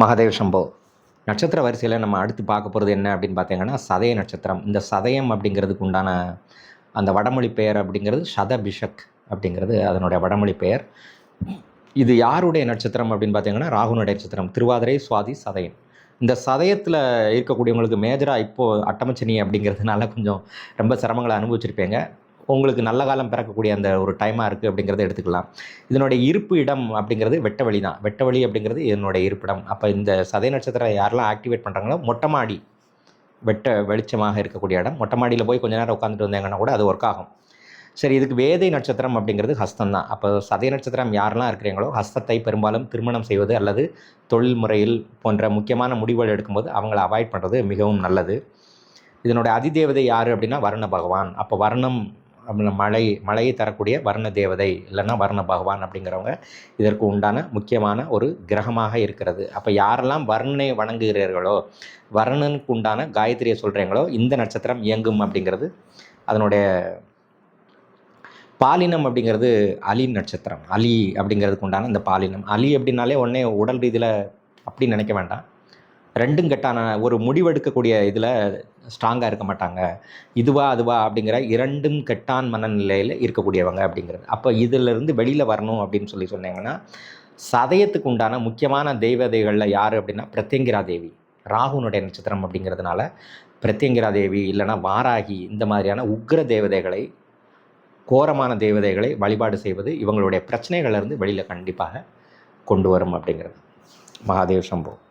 மகாதேவ் சம்போ. நட்சத்திர வரிசையில் நம்ம அடுத்து பார்க்க போகிறது என்ன அப்படின்னு பார்த்தீங்கன்னா சதய நட்சத்திரம். இந்த சதயம் அப்படிங்கிறதுக்கு உண்டான அந்த வடமொழி பெயர் அப்படிங்கிறது சதபிஷக் அப்படிங்கிறது அதனுடைய வடமொழி பெயர். இது யாருடைய நட்சத்திரம் அப்படின்னு பார்த்தீங்கன்னா ராகுனுடைய நட்சத்திரம். திருவாதிரை சுவாதி சதயம். இந்த சதயத்தில் இருக்கக்கூடியவங்களுக்கு மேஜராக இப்போது அட்டமச்சனி அப்படிங்கிறதுனால கொஞ்சம் ரொம்ப சிரமங்களை அனுபவிச்சிருப்பேங்க. உங்களுக்கு நல்ல காலம் பிறக்கக்கூடிய அந்த ஒரு டைமாக இருக்குது அப்படிங்கிறத எடுத்துக்கலாம். இதனுடைய இருப்பு இடம் அப்படிங்கிறது வெட்டவெளி தான். வெட்டவெளி அப்படிங்கிறது இதனுடைய இருப்பிடம். அப்போ இந்த சதய நட்சத்திரம் யாரெல்லாம் ஆக்டிவேட் பண்ணுறாங்களோ மொட்டை மாடி வெட்ட வெளிச்சமாக இருக்கக்கூடிய இடம். மொட்டை மாடியில் போய் கொஞ்ச நேரம் உட்காந்துட்டு வந்தாங்கன்னா கூட அது ஒர்க் ஆகும். சரி இதுக்கு வேதை நட்சத்திரம் அப்படிங்கிறது ஹஸ்தம் தான். அப்போ சதய நட்சத்திரம் யாரெல்லாம் இருக்கிறீங்களோ ஹஸ்தத்தை பெரும்பாலும் திருமணம் செய்வது அல்லது தொழில் முறையில் போன்ற முக்கியமான முடிவுகள் எடுக்கும்போது அவங்கள அவாய்ட் பண்ணுறது மிகவும் நல்லது. இதனுடைய அதிதேவதை யார் அப்படின்னா வர்ண பகவான். அப்போ வர்ணம் மழை மழையை தரக்கூடிய வர்ண தேவதை இல்லைன்னா வர்ண பகவான் அப்படிங்கிறவங்க இதற்கு உண்டான முக்கியமான ஒரு கிரகமாக இருக்கிறது. அப்போ யாரெல்லாம் வர்ணனை வணங்குகிறீர்களோ வர்ணனுக்கு உண்டான காயத்ரியை சொல்கிறீங்களோ இந்த நட்சத்திரம் இயங்கும் அப்படிங்கிறது அதனுடைய பாலினம் அப்படிங்கிறது அலி நட்சத்திரம். அலி அப்படிங்கிறதுக்கு உண்டான இந்த பாலினம். அலி அப்படின்னாலே உடனே உடல் ரீதியில் அப்படி நினைக்க வேண்டாம். ரெண்டும் கெட்டான ஒரு முடிவெடுக்கக்கூடிய இதில் ஸ்ட்ராங்காக இருக்க மாட்டாங்க. இதுவா அதுவா அப்படிங்கிற இரண்டும் கெட்டான் மனநிலையில் இருக்கக்கூடியவங்க அப்படிங்கிறது. அப்போ இதிலிருந்து வெளியில் வரணும் அப்படின்னு சொல்லி சொன்னீங்கன்னா சதயத்துக்கு உண்டான முக்கியமான தெய்வதைகளில் யார் அப்படின்னா பிரத்யங்கிரா தேவி. ராகுனுடைய நட்சத்திரம் அப்படிங்கிறதுனால பிரத்யங்கிரா தேவி இல்லைன்னா வாராகி இந்த மாதிரியான உக்ர தேவதைகளை கோரமான தேவதைகளை வழிபாடு செய்வது இவங்களுடைய பிரச்சனைகளிலிருந்து வெளியில் கண்டிப்பாக கொண்டு வரும் அப்படிங்கிறது. மகாதேவ் சம்பவம்